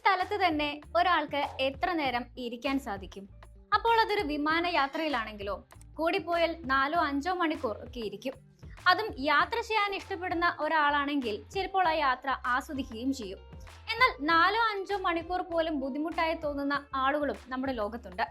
സ്ഥലത്ത് തന്നെ ഒരാൾക്ക് എത്ര നേരം ഇരിക്കാൻ സാധിക്കും? അപ്പോൾ അതൊരു വിമാന യാത്രയിലാണെങ്കിലോ കൂടിപ്പോയാൽ നാലോ അഞ്ചോ മണിക്കൂർ ഒക്കെ ഇരിക്കും. അതും യാത്ര ചെയ്യാൻ ഇഷ്ടപ്പെടുന്ന ഒരാളാണെങ്കിൽ ചിലപ്പോൾ ആ യാത്ര ആസ്വദിക്കുകയും ചെയ്യും. എന്നാൽ നാലോ അഞ്ചോ മണിക്കൂർ പോലും ബുദ്ധിമുട്ടായി തോന്നുന്ന ആളുകളും നമ്മുടെ ലോകത്തുണ്ട്.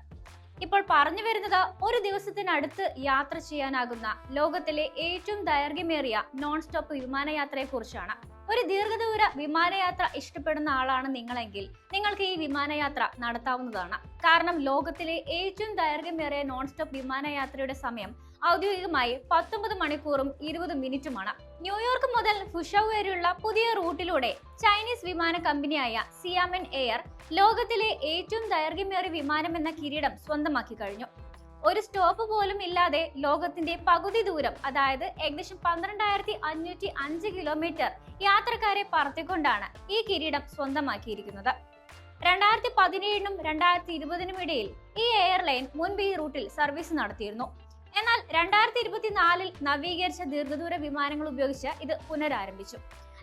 ഇപ്പോൾ പറഞ്ഞു വരുന്നത് ഒരു ദിവസത്തിനടുത്ത് യാത്ര ചെയ്യാനാകുന്ന ലോകത്തിലെ ഏറ്റവും ദൈർഘ്യമേറിയ നോൺ സ്റ്റോപ്പ് വിമാനയാത്രയെ കുറിച്ചാണ് ഒരു ദീർഘദൂര വിമാനയാത്ര ഇഷ്ടപ്പെടുന്ന ആളാണ് നിങ്ങളെങ്കിൽ നിങ്ങൾക്ക് ഈ വിമാനയാത്ര നടത്താവുന്നതാണ്. കാരണം ലോകത്തിലെ ഏറ്റവും ദൈർഘ്യമേറിയ നോൺ സ്റ്റോപ്പ് വിമാനയാത്രയുടെ സമയം ഔദ്യോഗികമായി പത്തൊമ്പത് മണിക്കൂറും ഇരുപത് മിനിറ്റുമാണ്. ന്യൂയോർക്ക് മുതൽ ഫുഷൌ വരെയുള്ള പുതിയ റൂട്ടിലൂടെ ചൈനീസ് വിമാന കമ്പനിയായ സിയാമൻ എയർ ലോകത്തിലെ ഏറ്റവും ദൈർഘ്യമേറിയ വിമാനം എന്ന കിരീടം സ്വന്തമാക്കി കഴിഞ്ഞു. ഒരു സ്റ്റോപ്പ് പോലും ഇല്ലാതെ ലോകത്തിന്റെ പകുതി ദൂരം അതായത് ഏകദേശം പന്ത്രണ്ടായിരത്തി അഞ്ഞൂറ്റി അഞ്ച് കിലോമീറ്റർ യാത്രക്കാരെ പറത്തിക്കൊണ്ടാണ് ഈ കിരീടം സ്വന്തമാക്കിയിരിക്കുന്നത്. രണ്ടായിരത്തി പതിനേഴിനും രണ്ടായിരത്തി ഇരുപതിനും ഇടയിൽ ഈ എയർലൈൻ മുൻപ് ഈ റൂട്ടിൽ സർവീസ് നടത്തിയിരുന്നു. എന്നാൽ രണ്ടായിരത്തി ഇരുപത്തിനാലിൽ നവീകരിച്ച ദീർഘദൂര വിമാനങ്ങൾ ഉപയോഗിച്ച് ഇത് പുനരാരംഭിച്ചു.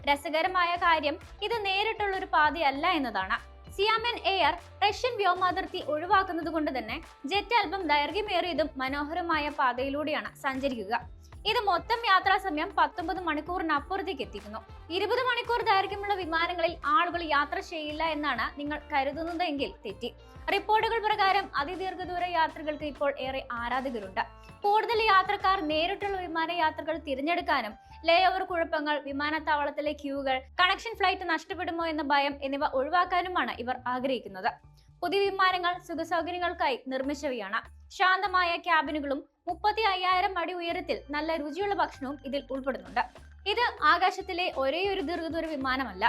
രസകരമായ കാര്യം ഇത് നേരിട്ടുള്ള ഒരു പാതയല്ല എന്നതാണ്. സിയാമൻ എയർ റഷ്യൻ വ്യോമാതിർത്തി ഒഴിവാക്കുന്നത് കൊണ്ട് തന്നെ ജെറ്റ് അല്പം ദൈർഘ്യമേറിയതും മനോഹരമായ പാതയിലൂടെയാണ് സഞ്ചരിക്കുക. ഇത് മൊത്തം യാത്രാ സമയം പത്തൊമ്പത് മണിക്കൂറിനപ്പുറത്തേക്ക് എത്തിക്കുന്നു. ഇരുപത് മണിക്കൂർ ദൈർഘ്യമുള്ള വിമാനങ്ങളിൽ ആളുകൾ യാത്ര ചെയ്യില്ല എന്നാണ് നിങ്ങൾ കരുതുന്നതെങ്കിൽ തെറ്റി. റിപ്പോർട്ടുകൾ പ്രകാരം അതിദീർഘദൂര യാത്രകൾക്ക് ഇപ്പോൾ ഏറെ ആരാധകരുണ്ട്. കൂടുതൽ യാത്രക്കാർ നേരിട്ടുള്ള വിമാനയാത്രകൾ തിരഞ്ഞെടുക്കാനും ലേ ഓവർ കുഴപ്പങ്ങൾ വിമാനത്താവളത്തിലെ ക്യൂകൾ കണക്ഷൻ ഫ്ലൈറ്റ് നഷ്ടപ്പെടുമോ എന്ന ഭയം എന്നിവ ഒഴിവാക്കാനുമാണ് ഇവർ ആഗ്രഹിക്കുന്നത്. പുതിയ വിമാനങ്ങൾ സുഖസൗകര്യങ്ങൾക്കായി നിർമ്മിച്ചവയാണ്. ശാന്തമായ ക്യാബിനുകളും മുപ്പത്തി അയ്യായിരം അടി ഉയരത്തിൽ നല്ല രുചിയുള്ള ഭക്ഷണവും ഇതിൽ ഉൾപ്പെടുന്നുണ്ട്. ഇത് ആകാശത്തിലെ ഒരേ ഒരു ദീർഘദൂര വിമാനമല്ല.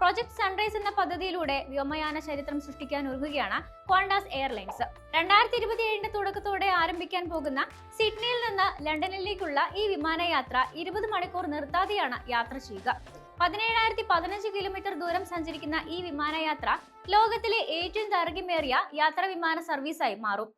പ്രൊജക്ട് സൺറൈസ് എന്ന പദ്ധതിയിലൂടെ വ്യോമയാന ചരിത്രം സൃഷ്ടിക്കാൻ ഒരുങ്ങുകയാണ് കോണ്ടാസ് എയർലൈൻസ് രണ്ടായിരത്തി ഇരുപത്തിയേഴിന്റെ തുടക്കത്തോടെ ആരംഭിക്കാൻ പോകുന്ന സിഡ്നിയിൽ നിന്ന് ലണ്ടനിലേക്കുള്ള ഈ വിമാനയാത്ര ഇരുപത് മണിക്കൂർ നിർത്താതെയാണ് യാത്ര ചെയ്യുക. പതിനേഴായിരത്തി പതിനഞ്ച് കിലോമീറ്റർ ദൂരം സഞ്ചരിക്കുന്ന ഈ വിമാനയാത്ര ലോകത്തിലെ ഏറ്റവും ദൈർഘ്യമേറിയ യാത്രാ വിമാന സർവീസായി മാറും.